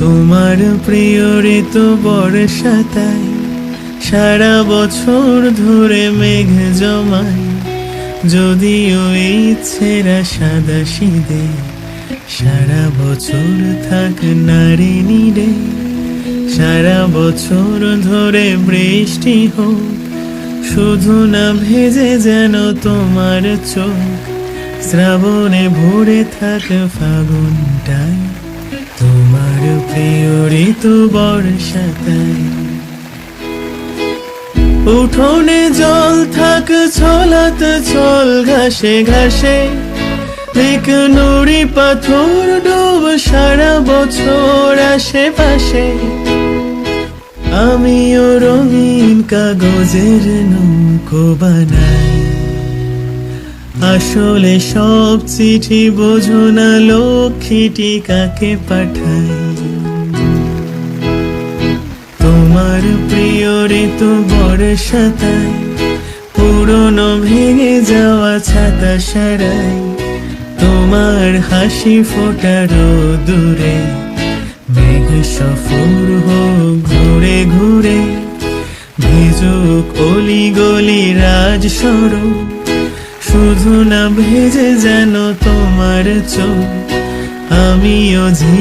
তোমার প্রিয় ঋতু বর্ষাতাই সারা বছর ধরে মেঘ জমায় যদিও এই ছেঁড়া সাদা সিদে সারা বছর থাক নারী নিরে। সারা বছর ধরে বৃষ্টি হোক, শুধু না ভেজে যেন তোমার চোখ। শ্রাবণে ভরে থাক ফাগুনটায় তোমার প্রিয় ঋতু বর্ষাতায় উঠোনে জল থাক, ছলাত চল ঘাসে ঘাসে। এক নুড়ি পাথর ডুব সারা বছর আশেপাশে। আমিও রঙিন কাগজের নৌকো বানাই। আসলে সব চিঠি বোঝো না, লক্ষ্মীটি কাকে পাঠাই তোমার প্রিয় ঋতু বর্ষাতায় পুরনো ভেঙে যাওয়া ছাতা সারাই তোমার হাসি ফোটারো দূরে, মেঘ সফর হোক ঘুরে ঘুরে, ভিজুক অলি গলি রাজ সড়ক শুধু না ভেজে যেন তোমার চোখ আমিও